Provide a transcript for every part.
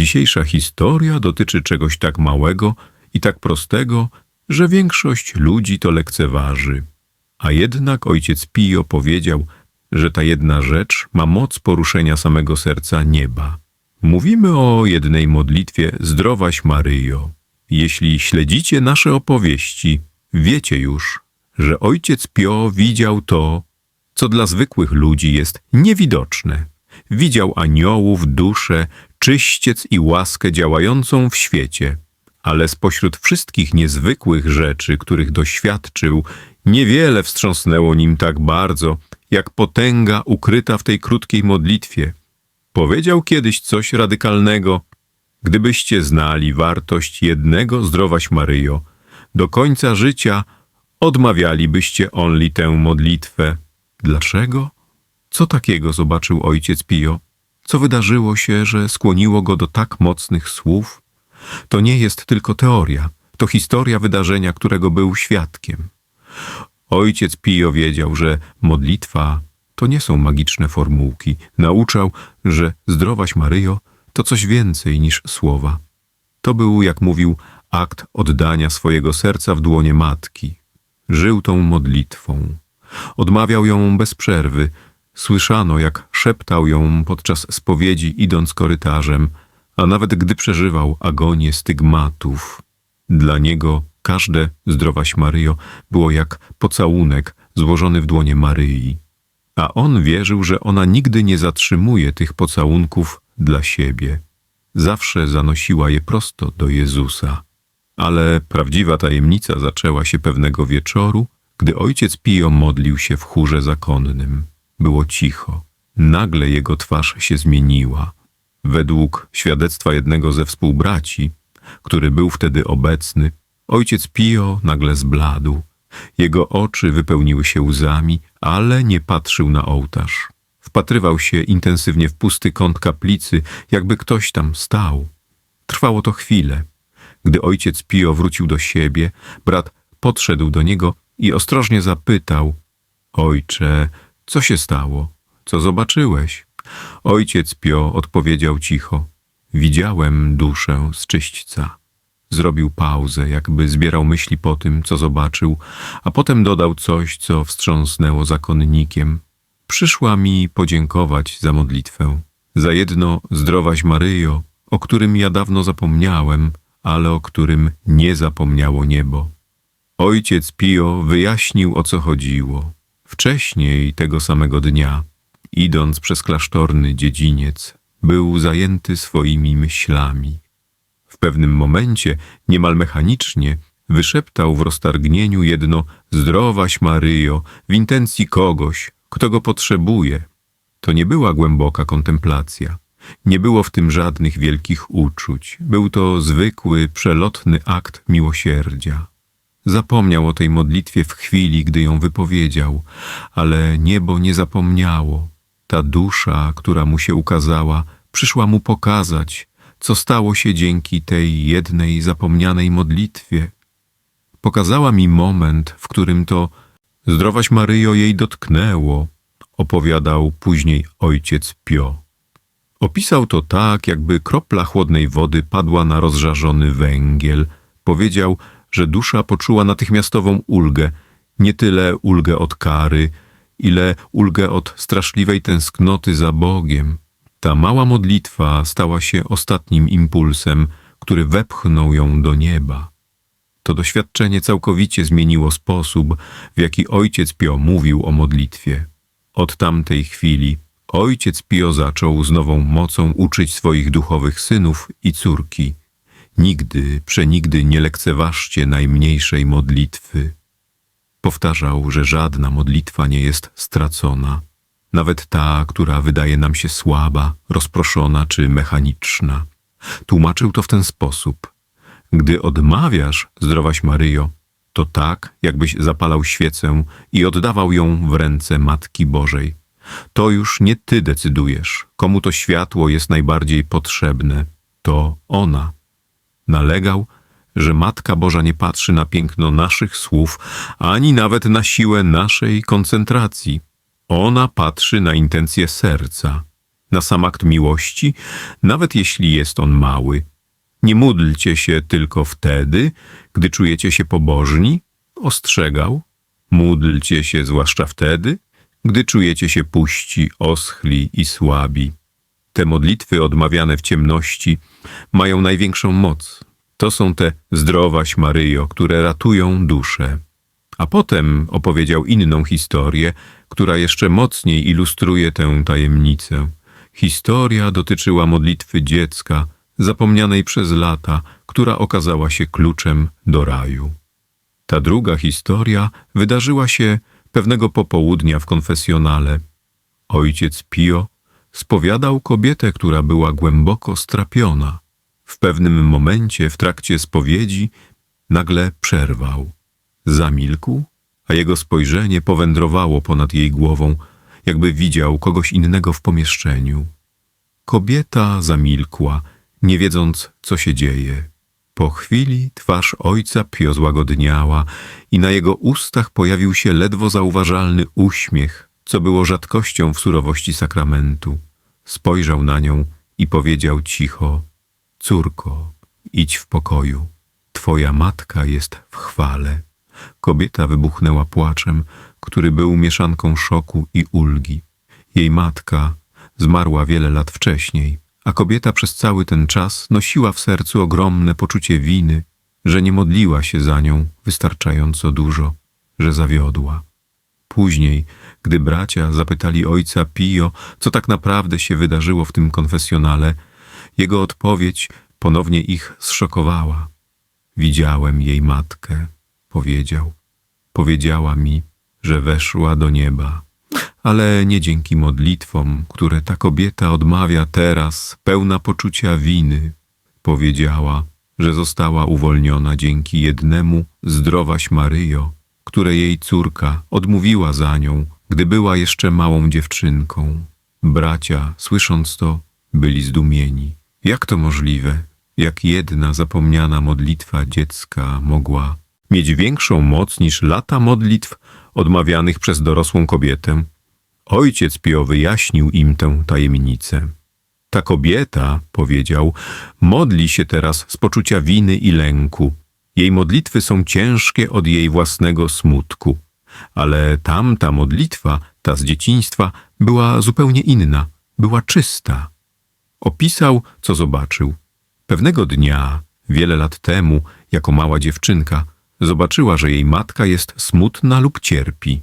Dzisiejsza historia dotyczy czegoś tak małego i tak prostego, że większość ludzi to lekceważy. A jednak ojciec Pio powiedział, że ta jedna rzecz ma moc poruszenia samego serca nieba. Mówimy o jednej modlitwie Zdrowaś Maryjo. Jeśli śledzicie nasze opowieści, wiecie już, że ojciec Pio widział to, co dla zwykłych ludzi jest niewidoczne. Widział aniołów, duszę, czyściec i łaskę działającą w świecie. Ale spośród wszystkich niezwykłych rzeczy, których doświadczył, niewiele wstrząsnęło nim tak bardzo, jak potęga ukryta w tej krótkiej modlitwie. Powiedział kiedyś coś radykalnego. Gdybyście znali wartość jednego zdrowaś Maryjo, do końca życia odmawialibyście onli tę modlitwę. Dlaczego? Co takiego zobaczył ojciec Pio? Co wydarzyło się, że skłoniło go do tak mocnych słów? To nie jest tylko teoria, to historia wydarzenia, którego był świadkiem. Ojciec Pio wiedział, że modlitwa to nie są magiczne formułki. Nauczał, że zdrowaś Maryjo to coś więcej niż słowa. To był, jak mówił, akt oddania swojego serca w dłonie matki. Żył tą modlitwą. Odmawiał ją bez przerwy. Słyszano, jak szeptał ją podczas spowiedzi, idąc korytarzem, a nawet gdy przeżywał agonię stygmatów. Dla niego każde zdrowaś Maryjo było jak pocałunek złożony w dłonie Maryi. A on wierzył, że ona nigdy nie zatrzymuje tych pocałunków dla siebie. Zawsze zanosiła je prosto do Jezusa. Ale prawdziwa tajemnica zaczęła się pewnego wieczoru, gdy ojciec Pio modlił się w chórze zakonnym. Było cicho. Nagle jego twarz się zmieniła. Według świadectwa jednego ze współbraci, który był wtedy obecny, ojciec Pio nagle zbladł. Jego oczy wypełniły się łzami, ale nie patrzył na ołtarz. Wpatrywał się intensywnie w pusty kąt kaplicy, jakby ktoś tam stał. Trwało to chwilę. Gdy ojciec Pio wrócił do siebie, brat podszedł do niego i ostrożnie zapytał: Ojcze, co się stało? Co zobaczyłeś? Ojciec Pio odpowiedział cicho: Widziałem duszę z czyśćca. Zrobił pauzę, jakby zbierał myśli po tym, co zobaczył, a potem dodał coś, co wstrząsnęło zakonnikiem. Przyszła mi podziękować za modlitwę, za jedno zdrowaś Maryjo, o którym ja dawno zapomniałem, ale o którym nie zapomniało niebo. Ojciec Pio wyjaśnił, o co chodziło. Wcześniej tego samego dnia, idąc przez klasztorny dziedziniec, był zajęty swoimi myślami. W pewnym momencie, niemal mechanicznie, wyszeptał w roztargnieniu jedno zdrowaś Maryjo w intencji kogoś, kto go potrzebuje. To nie była głęboka kontemplacja. Nie było w tym żadnych wielkich uczuć. Był to zwykły, przelotny akt miłosierdzia. Zapomniał o tej modlitwie w chwili, gdy ją wypowiedział, ale niebo nie zapomniało. Ta dusza, która mu się ukazała, przyszła mu pokazać, co stało się dzięki tej jednej zapomnianej modlitwie. Pokazała mi moment, w którym to zdrowaś Maryjo jej dotknęło, opowiadał później ojciec Pio. Opisał to tak, jakby kropla chłodnej wody padła na rozżarzony węgiel. Powiedział, że dusza poczuła natychmiastową ulgę, nie tyle ulgę od kary, ile ulgę od straszliwej tęsknoty za Bogiem. Ta mała modlitwa stała się ostatnim impulsem, który wepchnął ją do nieba. To doświadczenie całkowicie zmieniło sposób, w jaki ojciec Pio mówił o modlitwie. Od tamtej chwili ojciec Pio zaczął z nową mocą uczyć swoich duchowych synów i córki. Nigdy, przenigdy nie lekceważcie najmniejszej modlitwy. Powtarzał, że żadna modlitwa nie jest stracona, nawet ta, która wydaje nam się słaba, rozproszona czy mechaniczna. Tłumaczył to w ten sposób. Gdy odmawiasz, zdrowaś Maryjo, to tak, jakbyś zapalał świecę i oddawał ją w ręce Matki Bożej. To już nie ty decydujesz, komu to światło jest najbardziej potrzebne. To ona. Nalegał, że Matka Boża nie patrzy na piękno naszych słów, ani nawet na siłę naszej koncentracji. Ona patrzy na intencje serca. na sam akt miłości, nawet jeśli jest on mały. Nie módlcie się tylko wtedy, gdy czujecie się pobożni, ostrzegał. Módlcie się zwłaszcza wtedy, gdy czujecie się puści, oschli i słabi. Te modlitwy odmawiane w ciemności mają największą moc. To są te zdrowaś Maryjo, które ratują duszę. A potem opowiedział inną historię, która jeszcze mocniej ilustruje tę tajemnicę. Historia dotyczyła modlitwy dziecka, zapomnianej przez lata, która okazała się kluczem do raju. Ta druga historia wydarzyła się pewnego popołudnia w konfesjonale. Ojciec Pio spowiadał kobietę, która była głęboko strapiona. W pewnym momencie w trakcie spowiedzi nagle przerwał. Zamilkł, a jego spojrzenie powędrowało ponad jej głową, jakby widział kogoś innego w pomieszczeniu. Kobieta zamilkła, nie wiedząc, co się dzieje. Po chwili twarz ojca Pio złagodniała i na jego ustach pojawił się ledwo zauważalny uśmiech, co było rzadkością w surowości sakramentu. Spojrzał na nią i powiedział cicho: Córko, idź w pokoju. Twoja matka jest w chwale. Kobieta wybuchnęła płaczem, który był mieszanką szoku i ulgi. Jej matka zmarła wiele lat wcześniej, a kobieta przez cały ten czas nosiła w sercu ogromne poczucie winy, że nie modliła się za nią wystarczająco dużo, że zawiodła. Później, gdy bracia zapytali ojca Pio, co tak naprawdę się wydarzyło w tym konfesjonale, jego odpowiedź ponownie ich zszokowała. Widziałem jej matkę, powiedział. Powiedziała mi, że weszła do nieba, ale nie dzięki modlitwom, które ta kobieta odmawia teraz, pełna poczucia winy. Powiedziała, że została uwolniona dzięki jednemu zdrowaś Maryjo, które jej córka odmówiła za nią, gdy była jeszcze małą dziewczynką. Bracia, słysząc to, byli zdumieni. Jak to możliwe? Jak jedna zapomniana modlitwa dziecka mogła mieć większą moc niż lata modlitw odmawianych przez dorosłą kobietę? Ojciec Pio wyjaśnił im tę tajemnicę. Ta kobieta, powiedział, modli się teraz z poczucia winy i lęku. Jej modlitwy są ciężkie od jej własnego smutku. Ale tamta modlitwa, ta z dzieciństwa, była zupełnie inna, była czysta. Opisał, co zobaczył. Pewnego dnia, wiele lat temu, jako mała dziewczynka, zobaczyła, że jej matka jest smutna lub cierpi.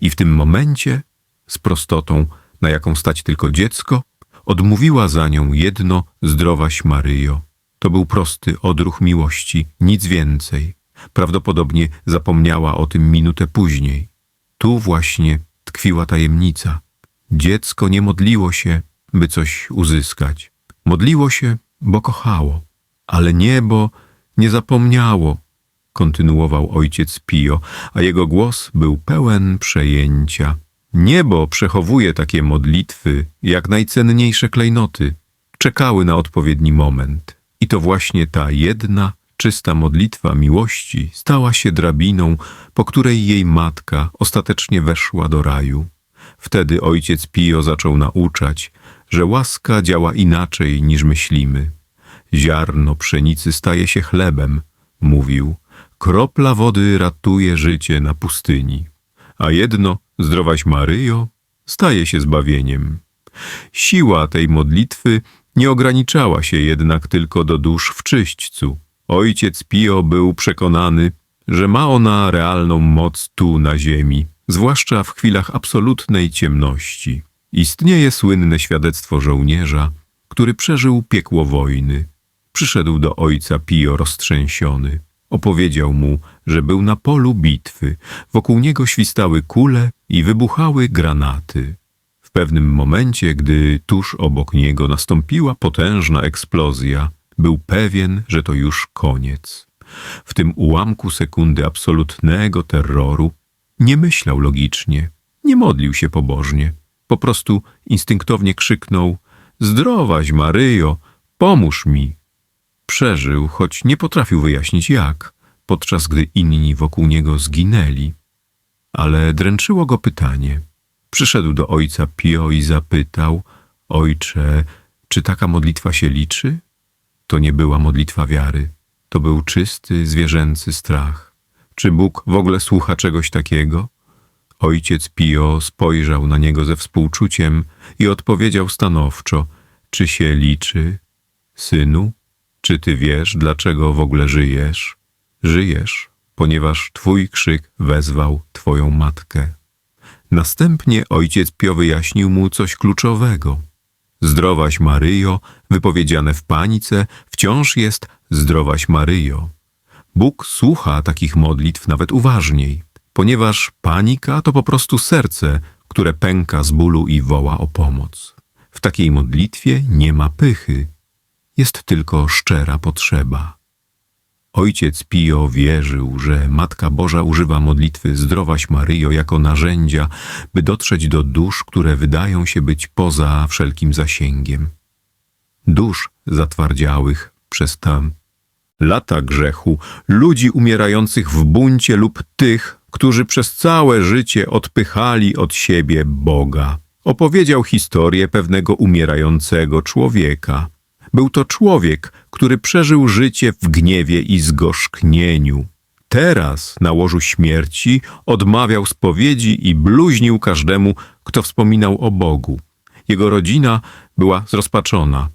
I w tym momencie, z prostotą, na jaką stać tylko dziecko, odmówiła za nią jedno zdrowaś Maryjo. To był prosty odruch miłości, nic więcej. Prawdopodobnie zapomniała o tym minutę później. Tu właśnie tkwiła tajemnica. Dziecko nie modliło się, by coś uzyskać. Modliło się, bo kochało, ale niebo nie zapomniało, kontynuował ojciec Pio, a jego głos był pełen przejęcia. Niebo przechowuje takie modlitwy jak najcenniejsze klejnoty. Czekały na odpowiedni moment. I to właśnie ta jedna, czysta modlitwa miłości stała się drabiną, po której jej matka ostatecznie weszła do raju. Wtedy ojciec Pio zaczął nauczać, że łaska działa inaczej niż myślimy. Ziarno pszenicy staje się chlebem, mówił. Kropla wody ratuje życie na pustyni, a jedno, zdrowaś Maryjo, staje się zbawieniem. Siła tej modlitwy nie ograniczała się jednak tylko do dusz w czyśćcu. Ojciec Pio był przekonany, że ma ona realną moc tu na ziemi, zwłaszcza w chwilach absolutnej ciemności. Istnieje słynne świadectwo żołnierza, który przeżył piekło wojny. Przyszedł do ojca Pio roztrzęsiony. Opowiedział mu, że był na polu bitwy. Wokół niego świstały kule i wybuchały granaty. W pewnym momencie, gdy tuż obok niego nastąpiła potężna eksplozja, był pewien, że to już koniec. W tym ułamku sekundy absolutnego terroru nie myślał logicznie, nie modlił się pobożnie. Po prostu instynktownie krzyknął: Zdrowaś, Maryjo, pomóż mi. Przeżył, choć nie potrafił wyjaśnić jak, podczas gdy inni wokół niego zginęli. Ale dręczyło go pytanie. Przyszedł do ojca Pio i zapytał: Ojcze, czy taka modlitwa się liczy? To nie była modlitwa wiary. To był czysty, zwierzęcy strach. Czy Bóg w ogóle słucha czegoś takiego? Ojciec Pio spojrzał na niego ze współczuciem i odpowiedział stanowczo: Czy się liczy? Synu, czy ty wiesz, dlaczego w ogóle żyjesz? Żyjesz, ponieważ twój krzyk wezwał twoją matkę. Następnie ojciec Pio wyjaśnił mu coś kluczowego. Zdrowaś Maryjo, wypowiedziane w panice, wciąż jest zdrowaś Maryjo. Bóg słucha takich modlitw nawet uważniej, ponieważ panika to po prostu serce, które pęka z bólu i woła o pomoc. W takiej modlitwie nie ma pychy, jest tylko szczera potrzeba. Ojciec Pio wierzył, że Matka Boża używa modlitwy Zdrowaś Maryjo jako narzędzia, by dotrzeć do dusz, które wydają się być poza wszelkim zasięgiem. Dusz zatwardziałych przez tam lata grzechu, ludzi umierających w buncie lub tych, którzy przez całe życie odpychali od siebie Boga. Opowiedział historię pewnego umierającego człowieka. Był to człowiek, który przeżył życie w gniewie i zgorzknieniu. Teraz, na łożu śmierci, odmawiał spowiedzi i bluźnił każdemu, kto wspominał o Bogu. Jego rodzina była zrozpaczona.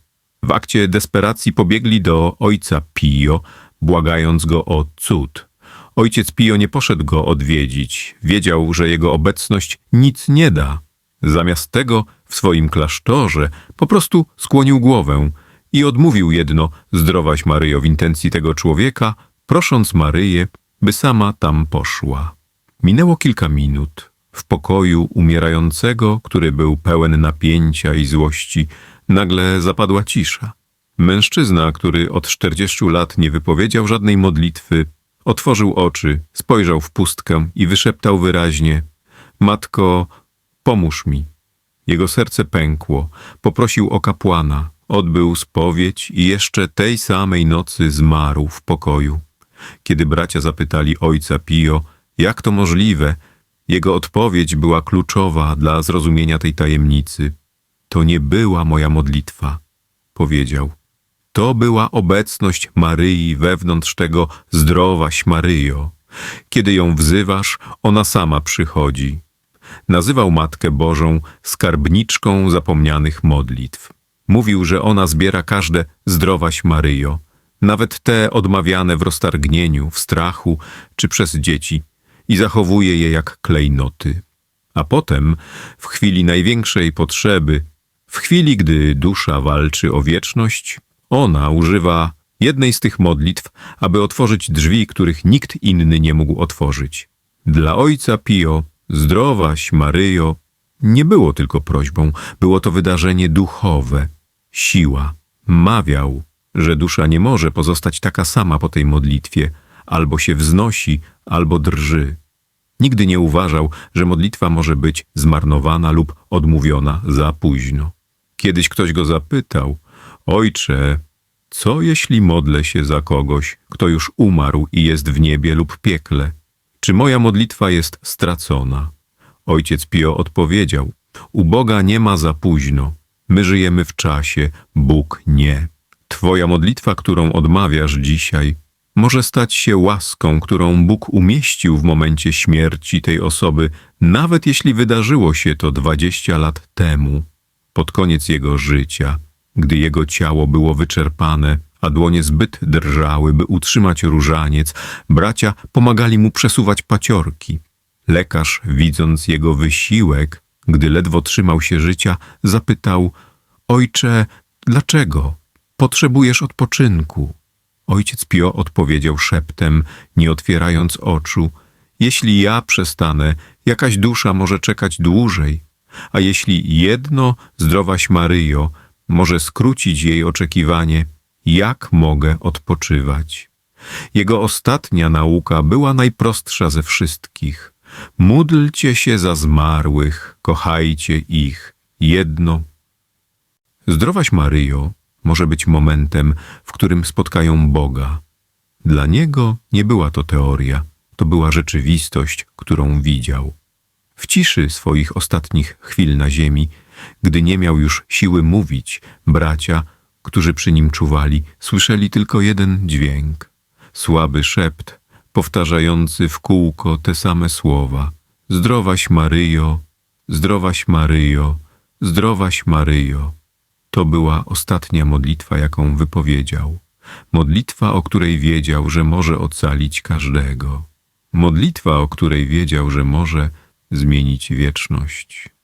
W akcie desperacji pobiegli do ojca Pio, błagając go o cud. Ojciec Pio nie poszedł go odwiedzić. Wiedział, że jego obecność nic nie da. Zamiast tego w swoim klasztorze po prostu skłonił głowę i odmówił jedno zdrowaś Maryjo w intencji tego człowieka, prosząc Maryję, by sama tam poszła. Minęło kilka minut. W pokoju umierającego, który był pełen napięcia i złości, nagle zapadła cisza. Mężczyzna, który od czterdziestu lat nie wypowiedział żadnej modlitwy, otworzył oczy, spojrzał w pustkę i wyszeptał wyraźnie: Matko, pomóż mi. Jego serce pękło, poprosił o kapłana, odbył spowiedź i jeszcze tej samej nocy zmarł w pokoju. Kiedy bracia zapytali ojca Pio, jak to możliwe, jego odpowiedź była kluczowa dla zrozumienia tej tajemnicy. To nie była moja modlitwa, powiedział. To była obecność Maryi wewnątrz tego zdrowaś Maryjo. Kiedy ją wzywasz, ona sama przychodzi. Nazywał Matkę Bożą skarbniczką zapomnianych modlitw. Mówił, że ona zbiera każde zdrowaś Maryjo, nawet te odmawiane w roztargnieniu, w strachu czy przez dzieci i zachowuje je jak klejnoty. A potem, w chwili największej potrzeby, w chwili, gdy dusza walczy o wieczność, ona używa jednej z tych modlitw, aby otworzyć drzwi, których nikt inny nie mógł otworzyć. Dla ojca Pio, zdrowaś Maryjo, nie było tylko prośbą, było to wydarzenie duchowe, siła. Mawiał, że dusza nie może pozostać taka sama po tej modlitwie, albo się wznosi, albo drży. Nigdy nie uważał, że modlitwa może być zmarnowana lub odmówiona za późno. Kiedyś ktoś go zapytał: Ojcze, co jeśli modlę się za kogoś, kto już umarł i jest w niebie lub piekle? Czy moja modlitwa jest stracona? Ojciec Pio odpowiedział: U Boga nie ma za późno. My żyjemy w czasie, Bóg nie. Twoja modlitwa, którą odmawiasz dzisiaj, może stać się łaską, którą Bóg umieścił w momencie śmierci tej osoby, nawet jeśli wydarzyło się to dwadzieścia lat temu, pod koniec jego życia, gdy jego ciało było wyczerpane, a dłonie zbyt drżały, by utrzymać różaniec, bracia pomagali mu przesuwać paciorki. Lekarz, widząc jego wysiłek, gdy ledwo trzymał się życia, zapytał: Ojcze, dlaczego? Potrzebujesz odpoczynku. Ojciec Pio odpowiedział szeptem, nie otwierając oczu: Jeśli ja przestanę, jakaś dusza może czekać dłużej, a jeśli jedno, zdrowaś Maryjo, może skrócić jej oczekiwanie, jak mogę odpoczywać? Jego ostatnia nauka była najprostsza ze wszystkich. Módlcie się za zmarłych, kochajcie ich, jedno. Zdrowaś Maryjo może być momentem, w którym spotkają Boga. Dla niego nie była to teoria, to była rzeczywistość, którą widział. W ciszy swoich ostatnich chwil na ziemi Gdy nie miał już siły mówić, bracia, którzy przy nim czuwali, słyszeli tylko jeden dźwięk. Słaby szept, powtarzający w kółko te same słowa. Zdrowaś Maryjo, zdrowaś Maryjo, zdrowaś Maryjo. To była ostatnia modlitwa, jaką wypowiedział. Modlitwa, o której wiedział, że może ocalić każdego. Modlitwa, o której wiedział, że może zmienić wieczność.